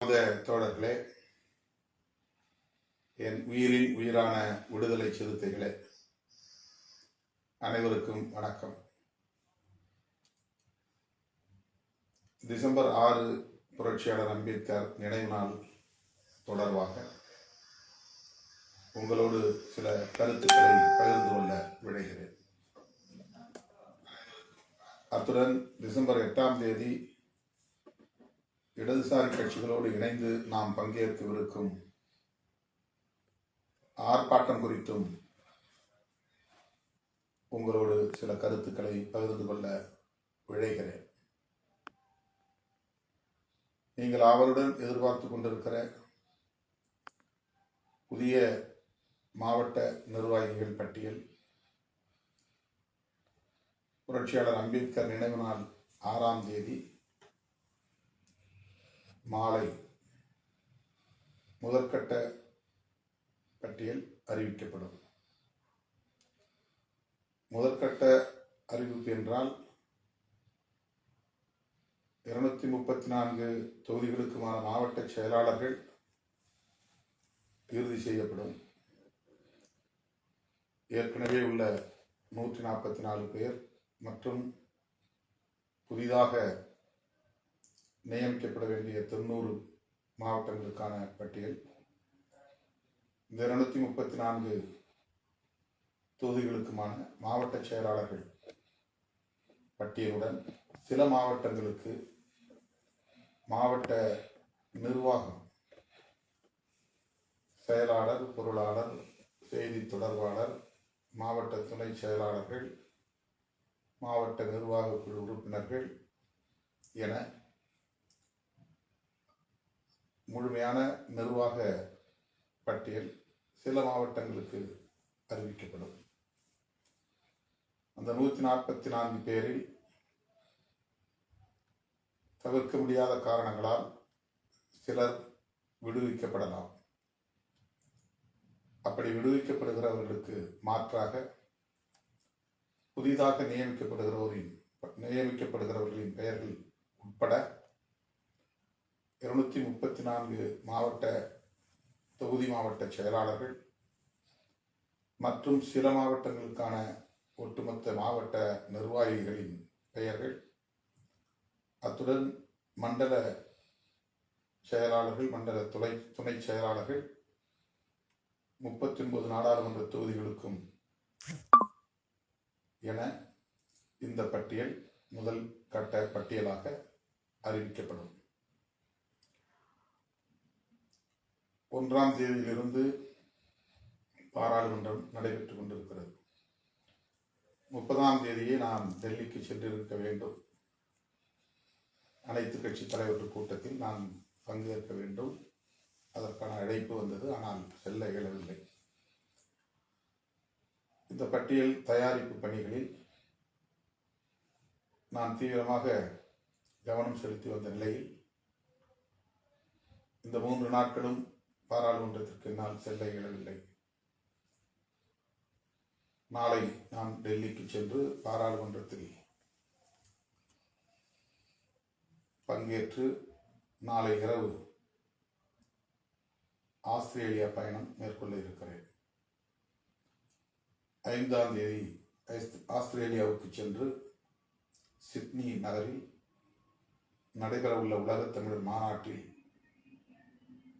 அந்த தோழர்களே என் உயிரின் உயிரான விடுதலை சிறுத்தைகளே அனைவருக்கும் வணக்கம். டிசம்பர் ஆறு புரட்சியாளர் அம்பேத்கர் நினைவு நாள் தொடர்பாக உங்களோடு சில கருத்துக்களை பகிர்ந்து கொள்ள விழைகிறேன். அத்துடன் டிசம்பர் எட்டாம் தேதி இடதுசாரி கட்சிகளோடு இணைந்து நாம் பங்கேற்கவிருக்கும் ஆர்ப்பாட்டம் குறித்தும் உங்களோடு சில கருத்துக்களை பகிர்ந்து கொள்ள விழைகிறேன். நீங்கள் அவருடன் எதிர்பார்த்து கொண்டிருக்கிற புதிய மாவட்ட நிர்வாகிகள் பட்டியல் புரட்சியாளர் அம்பேத்கர் நினைவு நாள் ஆறாம் தேதி மாலை முதற்கட்ட பட்டியல் அறிவிக்கப்படும். முதற்கட்ட அறிவிப்பு என்றால் இருநூத்தி முப்பத்தி நான்கு தொகுதிகளுக்குமான மாவட்ட செயலாளர்கள் இறுதி செய்யப்படும். ஏற்கனவே உள்ள நூற்றி நாற்பத்தி நாலு பேர் மற்றும் புதிதாக நியமிக்கப்பட வேண்டிய தொண்ணூறு மாவட்டங்களுக்கான பட்டியல். இந்த இருநூத்தி முப்பத்தி நான்கு தொகுதிகளுக்குமான மாவட்ட செயலாளர்கள் பட்டியலுடன் சில மாவட்டங்களுக்கு மாவட்ட நிர்வாகம் செயலாளர் பொருளாளர் செய்தி தொடர்பாளர் மாவட்ட துணை செயலாளர்கள் மாவட்ட நிர்வாக குழு உறுப்பினர்கள் என முழுமையான நிர்வாக பட்டியல் சில மாவட்டங்களுக்கு அறிவிக்கப்படும். அந்த நூற்றி நாற்பத்தி நான்கு பேரில் தவிர்க்க முடியாத காரணங்களால் சிலர் விடுவிக்கப்படலாம். அப்படி விடுவிக்கப்படுகிறவர்களுக்கு மாற்றாக புதிதாக நியமிக்கப்படுகிறவரின் நியமிக்கப்படுகிறவர்களின் பெயர்கள் உட்பட இருநூத்தி முப்பத்தி நான்கு மாவட்ட தொகுதி மாவட்ட செயலாளர்கள் மற்றும் சில மாவட்டங்களுக்கான ஒட்டுமொத்த மாவட்ட நிர்வாகிகளின் பெயர்கள். அத்துடன் மண்டல செயலாளர்கள் மண்டல துணை துணை செயலாளர்கள் முப்பத்தி ஒன்பது நாடாளுமன்ற தொகுதிகளுக்கும் என இந்த பட்டியல் முதல் கட்ட பட்டியலாக அறிவிக்கப்படும். ஒன்றாம் தேதியிலிருந்து பாராளுமன்றம் நடைபெற்று கொண்டிருக்கிறது. முப்பதாம் தேதியே நான் டெல்லிக்கு சென்றிருக்க வேண்டும். அனைத்து கட்சி தலைவர்கள் கூட்டத்தில் நான் பங்கேற்க வேண்டும். அதற்கான அழைப்பு வந்தது ஆனால் செல்ல இயலவில்லை. இந்த பட்டியல் தயாரிப்பு பணிகளில் நான் தீவிரமாக கவனம் செலுத்தி வந்த நிலையில் இந்த மூன்று நாட்களும் பாராளுமன்றத்திற்கு நான் செல்ல இயலவில்லை. நாளை நான் டெல்லிக்கு சென்று பாராளுமன்றத்தில் பங்கேற்று நாளை இரவு ஆஸ்திரேலியா பயணம் மேற்கொள்ள இருக்கிறேன். ஐந்தாம் தேதி ஆஸ்திரேலியாவுக்கு சென்று சிட்னி நகரில் நடைபெறவுள்ள உலகத் தமிழர் மாநாட்டில்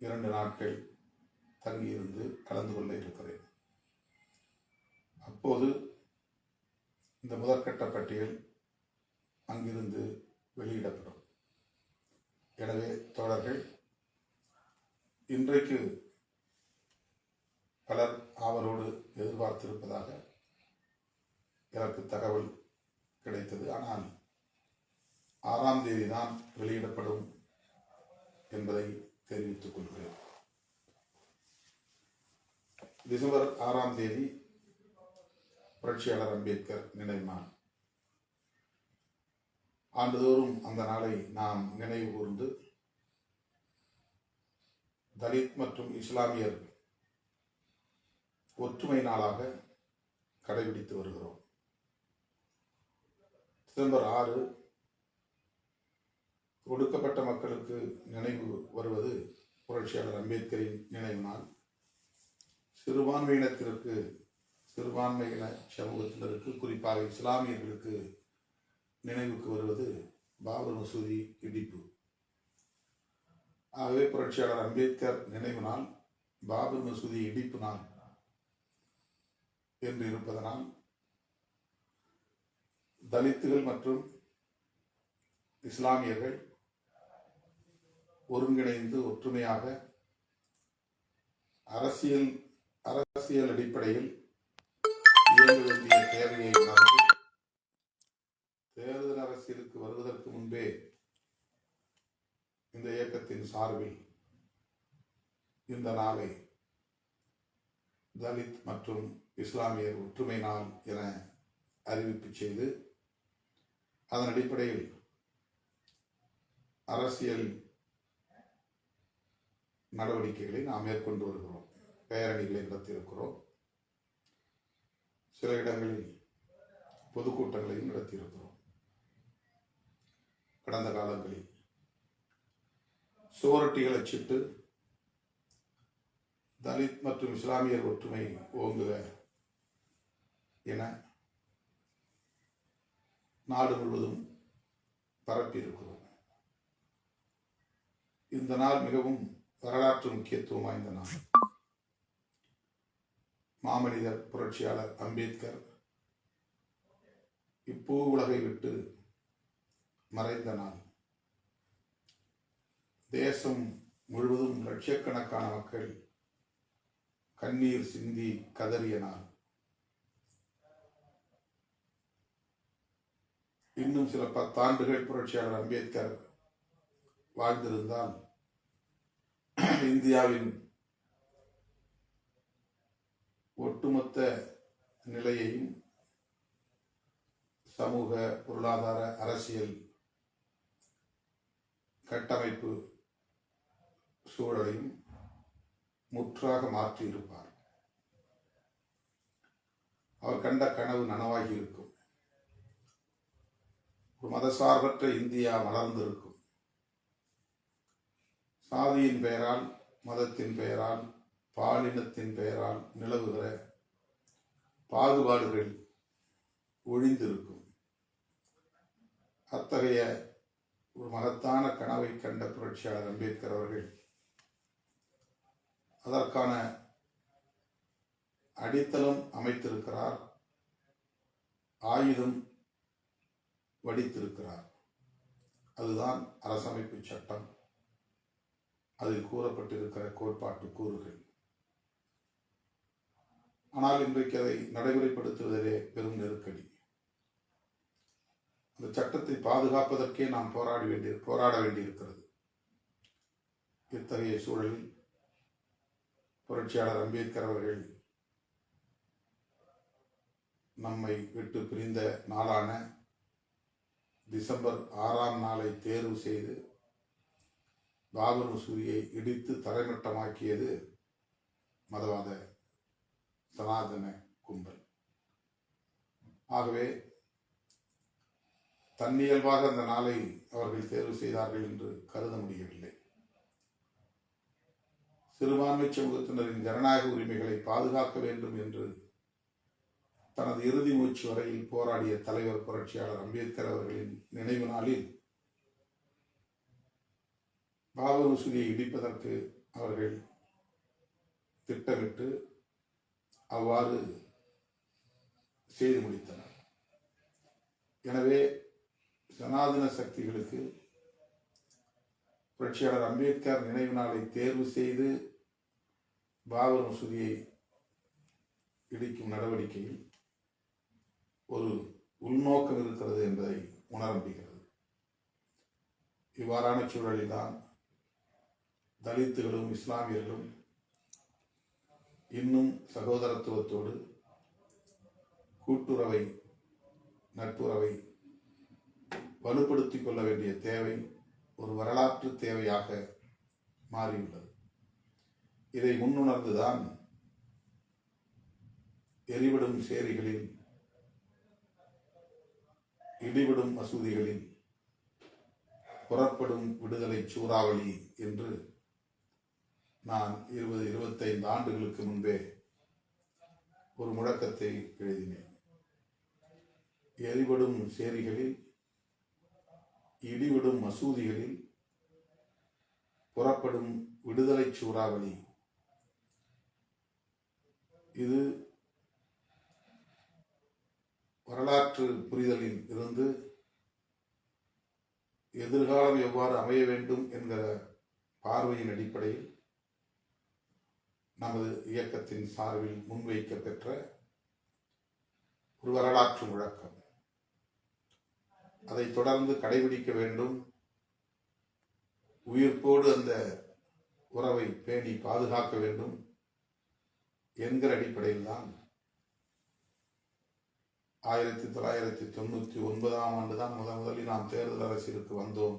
இரண்டு நாட்கள் தங்கியிருந்து கலந்து கொள்ள இருக்கிறேன். அப்போது இந்த முதற்கட்ட பட்டியல் அங்கிருந்து வெளியிடப்படும். எனவே தோழர்கள் இன்றைக்கு பலர் ஆவலோடு எதிர்பார்த்திருப்பதாக எனக்கு தகவல் கிடைத்தது. ஆனால் ஆறாம் தேதி தான் வெளியிடப்படும் என்பதை தெரிவித்துக் கொள்கிறேன். டிசம்பர் ஆறாம் தேதி புரட்சியாளர் அம்பேத்கர் நினைவான் ஆண்டுதோறும் அந்த நாளை நாம் நினைவு கூர்ந்து தலித் மற்றும் இஸ்லாமியர் ஒற்றுமை நாளாக கடைபிடித்து வருகிறோம். டிசம்பர் ஆறு ஒடுக்கப்பட்ட மக்களுக்கு நினைவு வருவது புரட்சியாளர் அம்பேத்கரின் நினைவு நாள் சிறுபான்மையினத்திற்கு சிறுபான்மையின சமூகத்தினருக்கு குறிப்பாக இஸ்லாமியர்களுக்கு நினைவுக்கு வருவது பாபர் மசூதி இடிப்பு. ஆகவே புரட்சியாளர் அம்பேத்கர் நினைவு நாள் பாபர் மசூதி இடிப்பு நாள் என்று இருப்பதனால் தலித்துகள் மற்றும் இஸ்லாமியர்கள் ஒருங்கிணைந்து ஒற்றுமையாக அரசியல் அரசியல் அடிப்படையில் இயங்க வேண்டிய தேவையை உணர்ந்து தேர்தல் அரசியலுக்கு வருவதற்கு முன்பே இந்த இயக்கத்தின் சார்பில் இந்த நாளை தலித் மற்றும் இஸ்லாமியர் ஒற்றுமை நாள் என அறிவிப்பு செய்து அதன் அடிப்படையில் அரசியல் நடவடிக்கைகளை நாம் மேற்கொண்டு வருகிறோம். பேரணிகளை நடத்தியிருக்கிறோம். சில இடங்களில் பொதுக்கூட்டங்களையும் நடத்தியிருக்கிறோம். கடந்த காலங்களில் சுவரொட்டிகளை சிட்டு தலித் மற்றும் இஸ்லாமியர் ஒற்றுமை ஓங்குக என நாடு முழுவதும் பரப்பியிருக்கிறோம். இந்த நாள் மிகவும் வரலாற்று முக்கியத்துவம் வாய்ந்த நாள் மாமனிதர் புரட்சியாளர் அம்பேத்கர் இப்பூ உலகை விட்டு மறைந்த நாள் தேசம் முழுவதும் லட்சக்கணக்கான மக்கள் கண்ணீர் சிந்தி கதறிய நாள் இன்னும் சில பத்தாண்டுகள் புரட்சியாளர் அம்பேத்கர் வாழ்ந்திருந்தால் இந்தியாவின் ஒட்டுமொத்த நிலையையும் சமூக பொருளாதார அரசியல் கட்டமைப்பு சூழலையும் முற்றாக மாற்றியிருப்பார். அவர் கண்ட கனவு நனவாகி இருக்கும். ஒரு மதசார்பற்ற இந்தியா மலர்ந்திருக்கும் சாதியின் பெயரால் மதத்தின் பெயரால் பாலினத்தின் பெயரால் நிலவுகிற பாகுபாடுகள் ஒழிந்திருக்கும். அத்தகைய ஒரு மகத்தான கனவை கண்ட புரட்சியாளர் அம்பேத்கர் அவர்கள் அதற்கான அடித்தளம் அமைத்திருக்கிறார் ஆயுதம் வடித்திருக்கிறார். அதுதான் அரசமைப்பு சட்டம். அதில் கூறப்பட்டிருக்கிற கோட்பாட்டு கூறுகள். ஆனால் இன்றைக்கு அதை நடைமுறைப்படுத்துவதிலே பெரும் நெருக்கடி. அந்த சட்டத்தை பாதுகாப்பதற்கே நாம் போராடி வேண்டிய போராட வேண்டியிருக்கிறது. இத்தகைய சூழலில் புரட்சியாளர் அம்பேத்கர் அவர்கள் நம்மை விட்டு பிரிந்த நாளான டிசம்பர் ஆறாம் நாளை தேர்வு செய்து பாபர் மசூதியை இடித்து தரைமட்டமாக்கியது மதவாத சனாதன கும்பல். ஆகவே தன்னியல்பாக அந்த நாளை அவர்கள் தேர்வு செய்தார்கள் என்று கருத முடியவில்லை. சிறுபான்மை சமூகத்தினரின் ஜனநாயக உரிமைகளை பாதுகாக்க வேண்டும் என்று தனது இறுதி மூச்சு வரையில் போராடிய தலைவர் புரட்சியாளர் அம்பேத்கர் அவர்களின் நினைவு நாளில் பாபர் இடிப்பதற்கு அவர்கள் திட்டமிட்டு அவ்வாறு செய்து முடித்தனர். எனவே சனாதன சக்திகளுக்கு புரட்சியாளர் அம்பேத்கர் நினைவு நாளை தேர்வு செய்து பாபர் மசூதியை இடிக்கும் நடவடிக்கையில் ஒரு உள்நோக்கம் இருக்கிறது என்பதை உணர முடிகிறது இவ்வாறான சூழலில்தான் தலித்துகளும் இஸ்லாமியர்களும் இன்னும் சகோதரத்துவத்தோடு கூட்டுறவை நட்புறவை வலுப்படுத்திக் கொள்ள வேண்டிய தேவை ஒரு வரலாற்று தேவையாக மாறியுள்ளது. இதை முன்னுணர்ந்துதான் எரிவிடும் சேரிகளில் இடிவிடும் மசூதிகளில் புறப்படும் விடுதலை சூறாவளி என்று நான் இருபது இருபத்தைந்து ஆண்டுகளுக்கு முன்பே ஒரு முழக்கத்தை எழுதினேன். எரிபடும் சேரிகளில் இடிவிடும் மசூதிகளில் புறப்படும் விடுதலை சூறாவளி. இது வரலாற்று புரிதலில் இருந்து எதிர்காலம் எவ்வாறு அமைய வேண்டும் என்கிற பார்வையின் அடிப்படையில் நமது இயக்கத்தின் சார்பில் முன்வைக்க பெற்ற ஒரு வரலாற்று முழக்கம். அதை தொடர்ந்து கடைபிடிக்க வேண்டும். உயிர்ப்போடு அந்த உறவை பேணி பாதுகாக்க வேண்டும் என்கிற அடிப்படையில் தான் ஆயிரத்தி தொள்ளாயிரத்தி தொண்ணூற்றி ஒன்பதாம் ஆண்டு தான் முத முதலில் நாம் தேர்தல் அரசியலுக்கு வந்தோம்.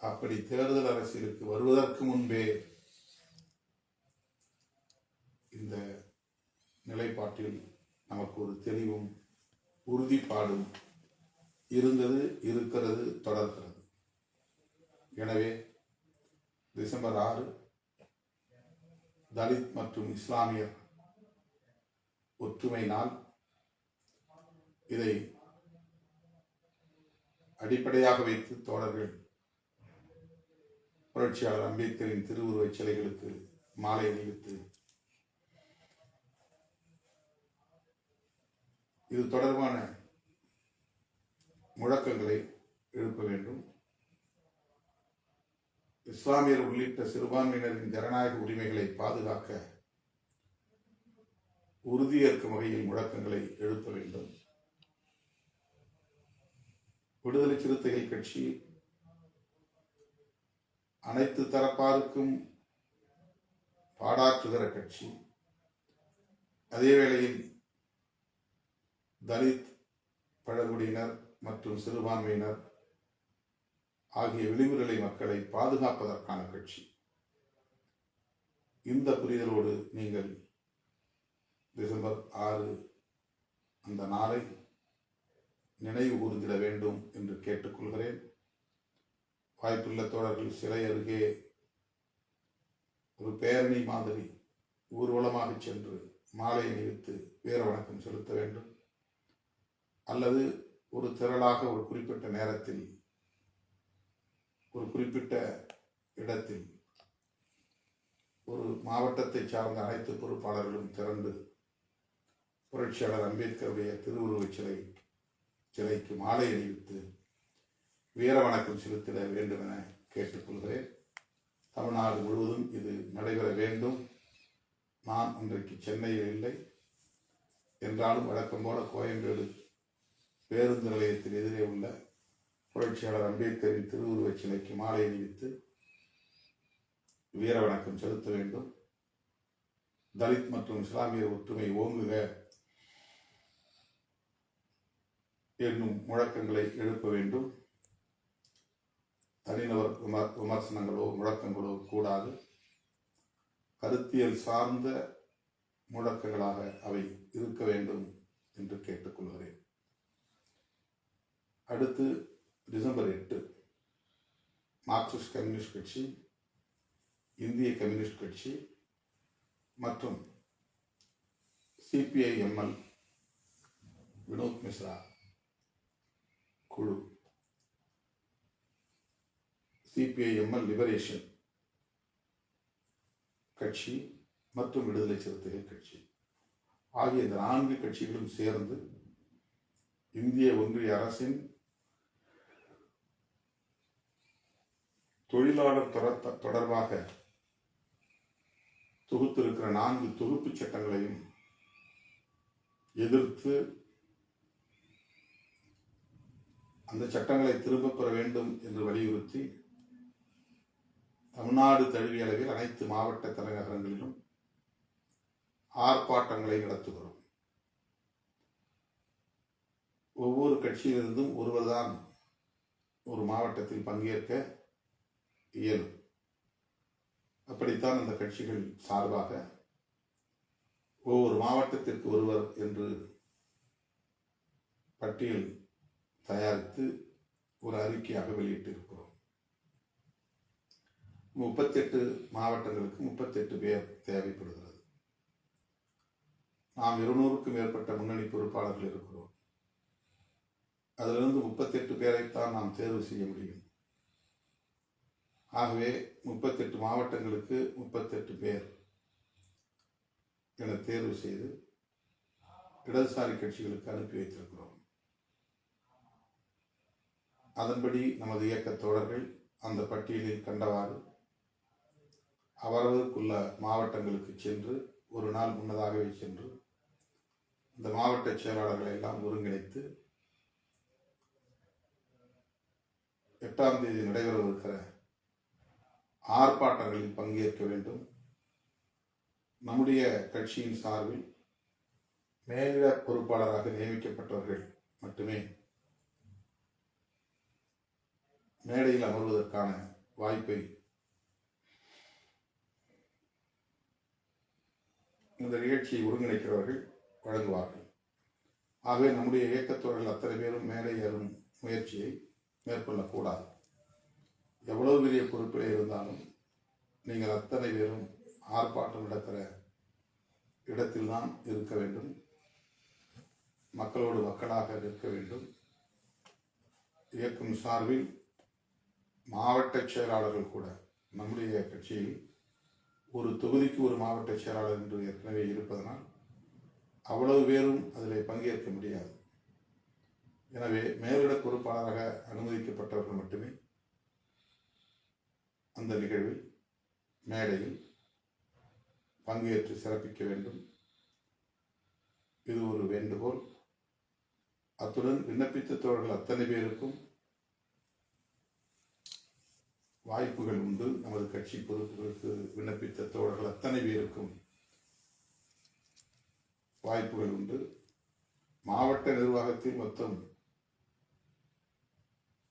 அப்படி தேர்தல் அரசியலுக்கு வருவதற்கு முன்பே இந்த நிலைப்பாட்டில் நமக்கு ஒரு தெளிவும் உறுதிப்பாடும் இருந்தது இருக்கிறது தொடர்கிறது. எனவே டிசம்பர் ஆறு தலித் மற்றும் இஸ்லாமியர் ஒற்றுமை நாள். இதை அடிப்படையாக வைத்து தோழர்கள் புரட்சியாளர் அம்பேத்கரின் திருவுருவச் சிலைகளுக்கு மாலை அணிவித்து இது தொடர்பான முழக்கங்களை எழுப்ப வேண்டும். இஸ்லாமியர் உள்ளிட்ட சிறுபான்மையினரின் ஜனநாயக உரிமைகளை பாதுகாக்க உறுதியேற்கும் வகையில் முழக்கங்களை எழுப்ப வேண்டும். விடுதலை சிறுத்தைகள் கட்சி அனைத்து தரப்பாருக்கும் பாடாற்றுகிற கட்சி. அதே வேளையில் தலித் பழங்குடியினர் மற்றும் சிறுபான்மையினர் ஆகிய விளிம்புநிலை மக்களை பாதுகாப்பதற்கான கட்சி. இந்த புரிதலோடு நீங்கள் டிசம்பர் ஆறு அந்த நாளை நினைவு கூர்ந்திட வேண்டும் என்று கேட்டுக்கொள்கிறேன். வாய்ப்புள்ள தோழர்கள் சிலை அருகே ஒரு பேரணி மாதிரி ஊர்வலமாக சென்று மாலை அணிவித்து வீர வணக்கம் செலுத்த வேண்டும். அல்லது ஒரு திரளாக ஒரு குறிப்பிட்ட நேரத்தில் ஒரு குறிப்பிட்ட இடத்தில் ஒரு மாவட்டத்தை சார்ந்த அனைத்து பொறுப்பாளர்களும் திரண்டு புரட்சியாளர் அம்பேத்கருடைய திருவுருவச் சிலை சிலைக்கு மாலை அணிவித்து வீர வணக்கம் செலுத்திட வேண்டும் என கேட்டுக்கொள்கிறேன். தமிழ்நாடு முழுவதும் இது நடைபெற வேண்டும். நான் இன்றைக்கு சென்னையில் இல்லை. என்றாலும் வழக்கம் போல கோயம்பேடு பேருந்து நிலையத்தின் எதிரே உள்ள புரட்சியாளர் அம்பேத்கரின் திருவுருவச் சிலைக்கு மாலை அணிவித்து வீர வணக்கம் செலுத்த வேண்டும். தலித் மற்றும் இஸ்லாமியர் ஒற்றுமை ஓங்குக என்னும் முழக்கங்களை எழுப்ப வேண்டும். தனிநபர் விமர்சனங்களோ முழக்கங்களோ கூடாது. கருத்தியல் சார்ந்த முழக்கங்களாக அவை இருக்க வேண்டும் என்று கேட்டுக்கொள்கிறேன். அடுத்து டிசம்பர் எட்டு மார்க்சிஸ்ட் கம்யூனிஸ்ட் கட்சி இந்திய கம்யூனிஸ்ட் கட்சி மற்றும் சிபிஐ எம்எல் வினோத் மிஸ்ரா குழு. சிபிஐ எம்எல் லிபரேஷன் கட்சி மற்றும் விடுதலை சிறுத்தைகள் கட்சி. ஆகிய இந்த நான்கு கட்சிகளும் சேர்ந்து இந்திய ஒன்றிய அரசின் தொழிலாளர் தொடர் தொடர்பாக தொகுத்திருக்கிற நான்கு தொகுப்பு சட்டங்களையும் எதிர்த்து அந்த சட்டங்களை திரும்ப பெற வேண்டும் என்று வலியுறுத்தி தமிழ்நாடு தழுவிய அளவில் அனைத்து மாவட்ட தலைநகரங்களிலும் ஆர்ப்பாட்டங்களை நடத்துகிறோம். ஒவ்வொரு கட்சியிலிருந்தும் ஒருவர்தான் ஒரு மாவட்டத்தில் பங்கேற்க இயலும். அப்படித்தான் அந்த கட்சிகள் சார்பாக ஒவ்வொரு மாவட்டத்திற்கு ஒருவர் என்று பட்டியல் தயாரித்து ஒரு அறிக்கையாக வெளியிட்டிருக்கிறோம். முப்பத்தெட்டு மாவட்டங்களுக்கு முப்பத்தெட்டு பேர் தேவைப்படுகிறது. நாம் இருநூறுக்கும் மேற்பட்ட முன்னணி பொறுப்பாளர்கள் இருக்கிறோம். அதிலிருந்து முப்பத்தெட்டு பேரைத்தான் நாம் தேர்வு செய்ய முடியும். ஆகவே முப்பத்தெட்டு மாவட்டங்களுக்கு முப்பத்தெட்டு பேர் என தேர்வு செய்து இடதுசாரி கட்சிகளுக்கு அனுப்பி வைத்திருக்கிறோம். அதன்படி நமது இயக்க தோழர்கள் அந்த பட்டியலில் கண்டவாறு அவரவருக்குள்ள மாவட்டங்களுக்கு சென்று ஒரு நாள் முன்னதாகவே சென்று இந்த மாவட்ட செயலாளர்களை எல்லாம் ஒருங்கிணைத்து எட்டாம் தேதி நடைபெறவிருக்கிற ஆர்ப்பாட்டங்களில் பங்கேற்க வேண்டும். நம்முடைய கட்சியின் சார்பில் மேலிட பொறுப்பாளராக நியமிக்கப்பட்டவர்கள் மட்டுமே மேடையில் அமர்வதற்கான வாய்ப்பை இந்த நிகழ்ச்சியை ஒருங்கிணைக்கிறவர்கள் வழங்குவார்கள். ஆகவே நம்முடைய இயக்கத்தோழர்கள் அத்தனை பேரும் மேலே ஏறும் முயற்சியை மேற்கொள்ளக்கூடாது. எவ்வளவு பெரிய பொறுப்பில் இருந்தாலும் நீங்கள் அத்தனை பேரும் ஆர்ப்பாட்டம் நடக்கிற இடத்தில்தான் இருக்க வேண்டும். மக்களோடு மக்களாக நிற்க வேண்டும். இயக்கம் சார்பில் மாவட்ட செயலாளர்கள் கூட நம்முடைய கட்சியில் ஒரு தொகுதிக்கு ஒரு மாவட்ட செயலாளர் என்று ஏற்கனவே இருப்பதனால் அவ்வளவு பேரும் அதில் பங்கேற்க முடியாது. எனவே மேலிட பொறுப்பாளராக அனுமதிக்கப்பட்டவர்கள் மட்டுமே அந்த நிகழ்வில் மேடையில் பங்கேற்று சிறப்பிக்க வேண்டும். இது ஒரு வேண்டுகோள். அத்துடன் விண்ணப்பித்த தோழர்கள் அத்தனை பேருக்கும் வாய்ப்புகள் உண்டு. நமது கட்சி பொறுப்புகளுக்கு விண்ணப்பித்த தோழர்கள் அத்தனை பேருக்கும் வாய்ப்புகள் உண்டு. மாவட்ட நிர்வாகத்தில் மொத்தம்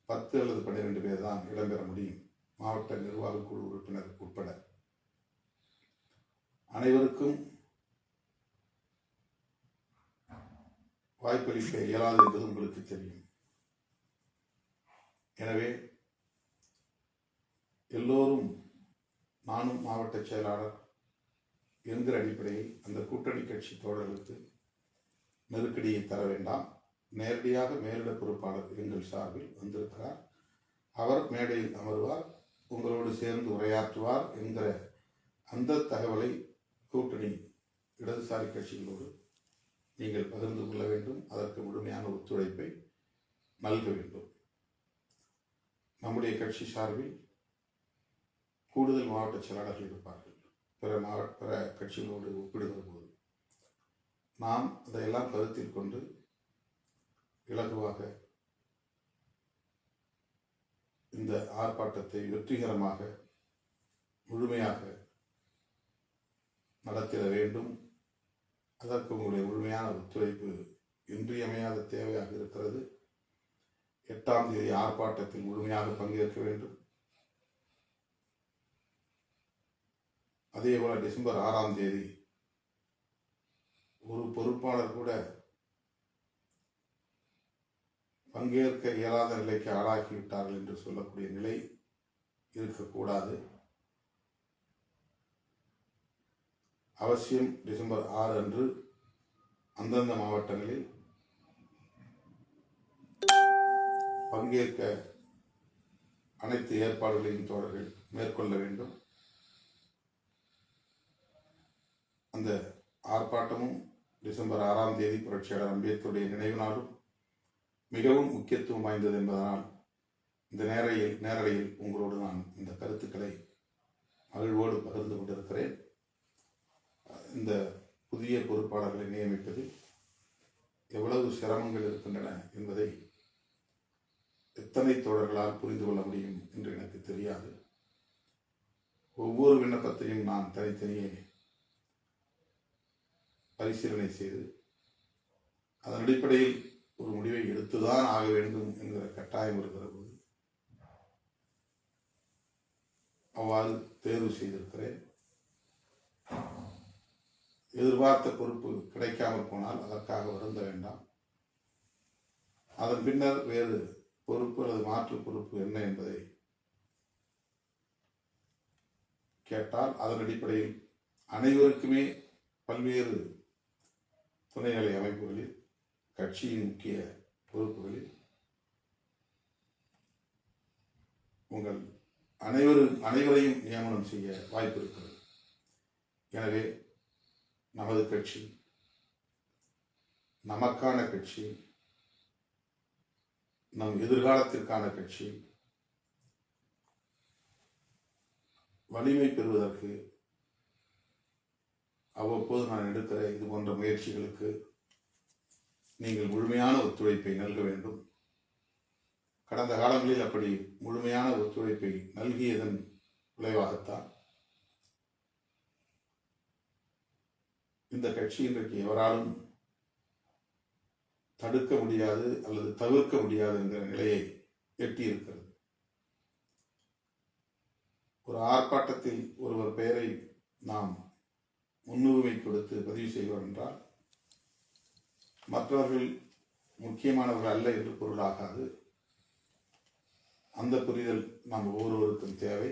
பத்து அல்லது பன்னிரெண்டு பேர் தான் இடம்பெற முடியும். மாவட்ட நிர்வாகக்குழு உறுப்பினர் உட்பட அனைவருக்கும் வாய்ப்பளிக்க இயலாது என்பது உங்களுக்கு தெரியும். எனவே எல்லோரும் நானும் மாவட்ட செயலாளர் என்கிற அடிப்படையில் அந்த கூட்டணி கட்சி தோழர்களுக்கு நெருக்கடியை தர வேண்டாம். நேரடியாக மேலிட பொறுப்பாளர் எங்கள் சார்பில் வந்திருக்கிறார். அவர் மேடையில் அமர்வார். உங்களோடு சேர்ந்து உரையாற்றுவார் என்கிற அந்த தகவலை கூட்டணி இடதுசாரி கட்சிகளோடு நீங்கள் பகிர்ந்து கொள்ள வேண்டும். அதற்கு முழுமையான ஒத்துழைப்பை நல்க வேண்டும். நம்முடைய கட்சி சார்பில் கூடுதல் மாவட்ட செயலாளர்கள் இருப்பார்கள். பிற மாவட்ட பிற கட்சிகளோடு ஒப்பிடுகிற போது நாம் அதையெல்லாம் கருத்தில் கொண்டு இலகுவாக இந்த ஆர்ப்பாட்டத்தை வெற்றிகரமாக முழுமையாக நடத்திட வேண்டும். அதற்கு உங்களுடைய முழுமையான ஒத்துழைப்பு இன்றியமையாத தேவையாக இருக்கிறது. எட்டாம் தேதி ஆர்ப்பாட்டத்தில் முழுமையாக பங்கேற்க வேண்டும். அதே போல டிசம்பர் ஆறாம் தேதி ஒரு பொறுப்பாளர் கூட பங்கேற்க இயலாத நிலைக்கு ஆளாக்கிவிட்டார்கள் என்று சொல்லக்கூடிய நிலை இருக்கக்கூடாது. அவசியம் டிசம்பர் ஆறு அன்று அந்தந்த மாவட்டங்களில் பங்கேற்க அனைத்து ஏற்பாடுகளையும் தோழர்கள் மேற்கொள்ள வேண்டும். அந்த ஆர்ப்பாட்டமும் டிசம்பர் ஆறாம் தேதி புரட்சியாளர் அம்பேத்கருடைய நினைவு நாளும் மிகவும் முக்கியத்துவம் வாய்ந்தது என்பதனால் இந்த நேரையில் நேரலையில் உங்களோடு நான் இந்த கருத்துக்களை மகிழ்வோடு பகிர்ந்து கொண்டிருக்கிறேன். இந்த புதிய பொறுப்பாளர்களை நியமிப்பதில் எவ்வளவு சிரமங்கள் இருக்கின்றன என்பதை எத்தனை தோழர்களால் புரிந்து கொள்ள முடியும் என்று எனக்கு தெரியாது. ஒவ்வொரு விண்ணப்பத்தையும் நான் தனித்தனியே பரிசீலனை செய்து அதன் அடிப்படையில் ஒரு முடிவை எடுத்துதான் ஆக வேண்டும் என்கிற கட்டாயம் இருக்கிற போது அவ்வாறு தேர்வு செய்திருக்கிறேன். எதிர்பார்த்த பொறுப்பு கிடைக்காமல் போனால் அதற்காக வருந்த வேண்டாம். அதன் பின்னர் வேறு பொறுப்பு அல்லது மாற்று பொறுப்பு என்ன என்பதை கேட்டால் அதன் அடிப்படையில் அனைவருக்குமே பல்வேறு துணைநிலை அமைப்புகளில் கட்சியின் முக்கிய பொறுப்புகளில் உங்கள் அனைவரும் அனைவரையும் நியமனம் செய்ய வாய்ப்பு இருக்கிறது. எனவே நமது கட்சி நமக்கான கட்சி நம் எதிர்காலத்திற்கான கட்சி வலிமை பெறுவதற்கு அவ்வப்போது நான் எடுக்கிற இது போன்ற முயற்சிகளுக்கு நீங்கள் முழுமையான ஒத்துழைப்பை நல்க வேண்டும். கடந்த காலங்களில் அப்படி முழுமையான ஒத்துழைப்பை நல்கியதன் விளைவாகத்தான் இந்த கட்சி இன்றைக்கு எவராலும் தடுக்க முடியாது அல்லது தவிர்க்க முடியாது என்கிற நிலையை எட்டியிருக்கிறது. ஒரு ஆர்ப்பாட்டத்தில் ஒருவர் பெயரை நாம் முன்னுரிமை கொடுத்து பதிவு செய்வோம் என்றால் மற்றவர்கள் முக்கியமானவர்கள் அல்ல என்று பொருளாகாது. அந்த புரிதல் நாம் ஒவ்வொருவருக்கும் தேவை.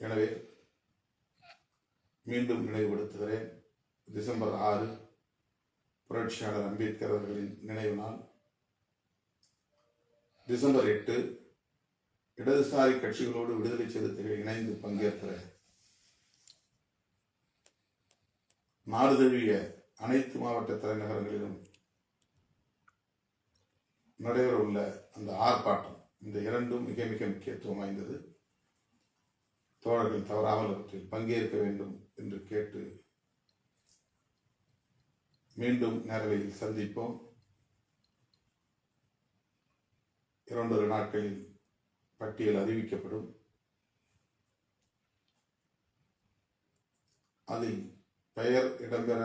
எனவே மீண்டும் நினைவுபடுத்துகிறேன். டிசம்பர் ஆறு புரட்சியாளர் அம்பேத்கர் அவர்களின் நினைவு நாள். டிசம்பர் எட்டு இடதுசாரி கட்சிகளோடு விடுதலை சிறுத்தைகள் இணைந்து பங்கேற்கிற நாடு தழுவிய அனைத்து மாவட்ட தலைநகரங்களிலும் நடைபெறவுள்ள அந்த ஆர்ப்பாட்டம் இந்த இரண்டும் மிக மிக முக்கியத்துவம் வாய்ந்தது. தோழர்கள் தவறாமல் அவற்றில் பங்கேற்க வேண்டும் என்று கேட்டு மீண்டும் நேரவையில் சந்திப்போம். இரண்டொரு நாட்களில் பட்டியல் அறிவிக்கப்படும். அதில் பெயர் இடம்பெற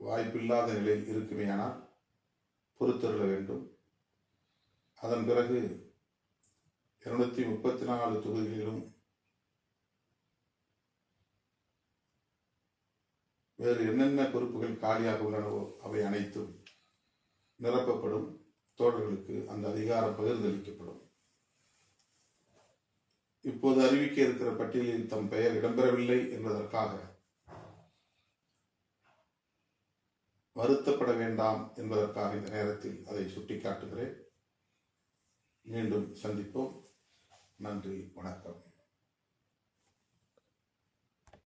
வாய்ப்பில்லாத நிலை இருக்குமேயானால் பொறுத்தருள வேண்டும். அதன் பிறகு இருநூத்தி முப்பத்தி நாலு தொகுதிகளிலும் வேறு என்னென்ன பொறுப்புகள் காலியாக உள்ளனவோ அவை அனைத்தும் நிரப்பப்படும். தோழர்களுக்கு அந்த அதிகாரம் பகிர்ந்தளிக்கப்படும். இப்போது அறிவிக்க இருக்கிற பட்டியலில் தம் பெயர் இடம்பெறவில்லை என்பதற்காக வருத்தப்பட வேண்டாம் என்பதற்காக இந்த நேரத்தில் அதை சுட்டிக்காட்டுகிறேன். மீண்டும் சந்திப்போம். நன்றி வணக்கம்.